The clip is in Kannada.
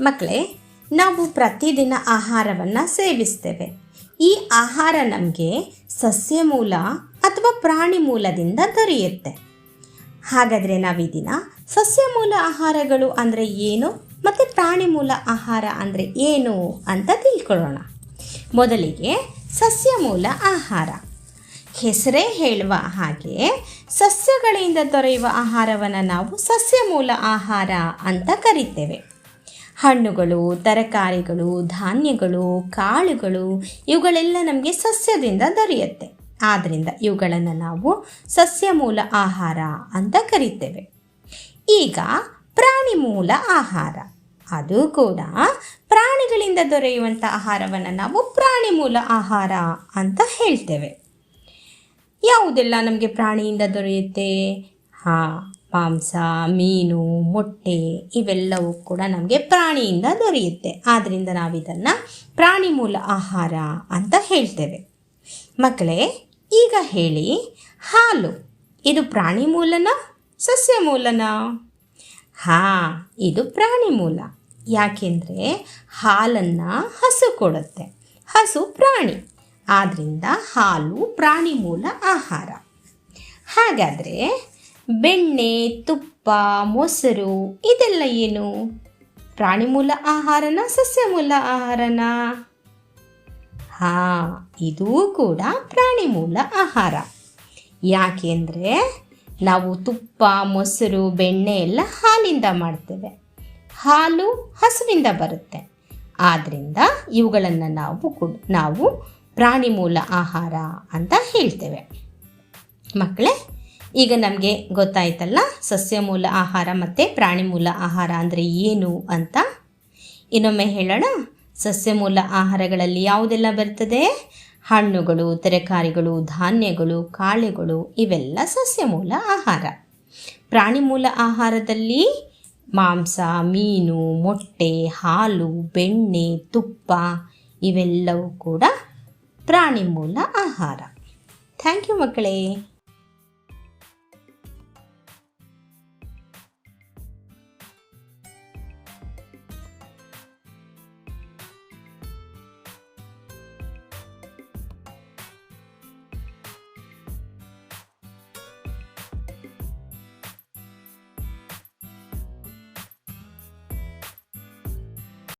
ಮಕ್ಕಳೇ, ನಾವು ಪ್ರತಿದಿನ ಆಹಾರವನ್ನು ಸೇವಿಸ್ತೇವೆ. ಈ ಆಹಾರ ನಮಗೆ ಸಸ್ಯ ಮೂಲ ಅಥವಾ ಪ್ರಾಣಿ ಮೂಲದಿಂದ ದೊರೆಯುತ್ತೆ. ಹಾಗಾದರೆ ನಾವು ಈ ದಿನ ಸಸ್ಯ ಮೂಲ ಆಹಾರಗಳು ಅಂದರೆ ಏನು ಮತ್ತು ಪ್ರಾಣಿ ಮೂಲ ಆಹಾರ ಅಂದರೆ ಏನು ಅಂತ ತಿಳ್ಕೊಳ್ಳೋಣ. ಮೊದಲಿಗೆ ಸಸ್ಯ ಮೂಲ ಆಹಾರ. ಹೆಸರೇ ಹೇಳುವ ಹಾಗೆ ಸಸ್ಯಗಳಿಂದ ದೊರೆಯುವ ಆಹಾರವನ್ನು ನಾವು ಸಸ್ಯ ಮೂಲ ಆಹಾರ ಅಂತ ಕರಿತೇವೆ. ಹಣ್ಣುಗಳು, ತರಕಾರಿಗಳು, ಧಾನ್ಯಗಳು, ಕಾಳುಗಳು ಇವುಗಳೆಲ್ಲ ನಮಗೆ ಸಸ್ಯದಿಂದ ದೊರೆಯುತ್ತೆ. ಆದ್ದರಿಂದ ಇವುಗಳನ್ನು ನಾವು ಸಸ್ಯ ಮೂಲ ಆಹಾರ ಅಂತ ಕರಿತೇವೆ. ಈಗ ಪ್ರಾಣಿ ಮೂಲ ಆಹಾರ. ಅದು ಕೂಡ ಪ್ರಾಣಿಗಳಿಂದ ದೊರೆಯುವಂಥ ಆಹಾರವನ್ನು ನಾವು ಪ್ರಾಣಿ ಮೂಲ ಆಹಾರ ಅಂತ ಹೇಳ್ತೇವೆ. ಯಾವುದೆಲ್ಲ ನಮಗೆ ಪ್ರಾಣಿಯಿಂದ ದೊರೆಯುತ್ತೆ? ಹಾಂ ಮಾಂಸ, ಮೀನು, ಮೊಟ್ಟೆ ಇವೆಲ್ಲವೂ ಕೂಡ ನಮಗೆ ಪ್ರಾಣಿಯಿಂದ ದೊರೆಯುತ್ತೆ. ಆದ್ದರಿಂದ ನಾವಿದನ್ನು ಪ್ರಾಣಿ ಮೂಲ ಆಹಾರ ಅಂತ ಹೇಳ್ತೇವೆ. ಮಕ್ಕಳೇ, ಈಗ ಹೇಳಿ, ಹಾಲು, ಇದು ಪ್ರಾಣಿ ಮೂಲನ, ಸಸ್ಯ ಮೂಲನ? ಹಾಂ, ಇದು ಪ್ರಾಣಿ ಮೂಲ. ಯಾಕೆಂದರೆ ಹಾಲನ್ನು ಹಸು ಕೊಡುತ್ತೆ. ಹಸು ಪ್ರಾಣಿ. ಆದ್ದರಿಂದ ಹಾಲು ಪ್ರಾಣಿ ಮೂಲ ಆಹಾರ. ಹಾಗಾದರೆ ಬೆಣ್ಣೆ, ತುಪ್ಪ, ಮೊಸರು, ಇದೆಲ್ಲ ಏನು? ಪ್ರಾಣಿ ಮೂಲ ಆಹಾರನ, ಸಸ್ಯ ಮೂಲ ಆಹಾರನ? ಹಾ, ಇದೂ ಕೂಡ ಪ್ರಾಣಿ ಮೂಲ ಆಹಾರ. ಯಾಕೆಂದರೆ ನಾವು ತುಪ್ಪ, ಮೊಸರು, ಬೆಣ್ಣೆ ಎಲ್ಲ ಹಾಲಿಂದ ಮಾಡ್ತೇವೆ. ಹಾಲು ಹಸುವಿಂದ ಬರುತ್ತೆ. ಆದ್ದರಿಂದ ಇವುಗಳನ್ನು ನಾವು ಕೂಡ, ನಾವು ಪ್ರಾಣಿ ಮೂಲ ಆಹಾರ ಅಂತ ಹೇಳ್ತೇವೆ. ಮಕ್ಕಳೇ ಈಗ ನಮಗೆ ಗೊತ್ತಾಯ್ತಲ್ಲ ಸಸ್ಯ ಮೂಲ ಆಹಾರ ಮತ್ತು ಪ್ರಾಣಿ ಮೂಲ ಆಹಾರ ಅಂದರೆ ಏನು ಅಂತ. ಇನ್ನೊಮ್ಮೆ ಹೇಳೋಣ. ಸಸ್ಯ ಮೂಲ ಆಹಾರಗಳಲ್ಲಿ ಯಾವುದೆಲ್ಲ ಬರ್ತದೆ? ಹಣ್ಣುಗಳು, ತರಕಾರಿಗಳು, ಧಾನ್ಯಗಳು, ಕಾಳುಗಳು, ಇವೆಲ್ಲ ಸಸ್ಯ ಮೂಲ ಆಹಾರ. ಪ್ರಾಣಿ ಮೂಲ ಆಹಾರದಲ್ಲಿ ಮಾಂಸ, ಮೀನು, ಮೊಟ್ಟೆ, ಹಾಲು, ಬೆಣ್ಣೆ, ತುಪ್ಪ ಇವೆಲ್ಲವೂ ಕೂಡ ಪ್ರಾಣಿ ಮೂಲ ಆಹಾರ. ಥ್ಯಾಂಕ್ ಯು ಮಕ್ಕಳೇ.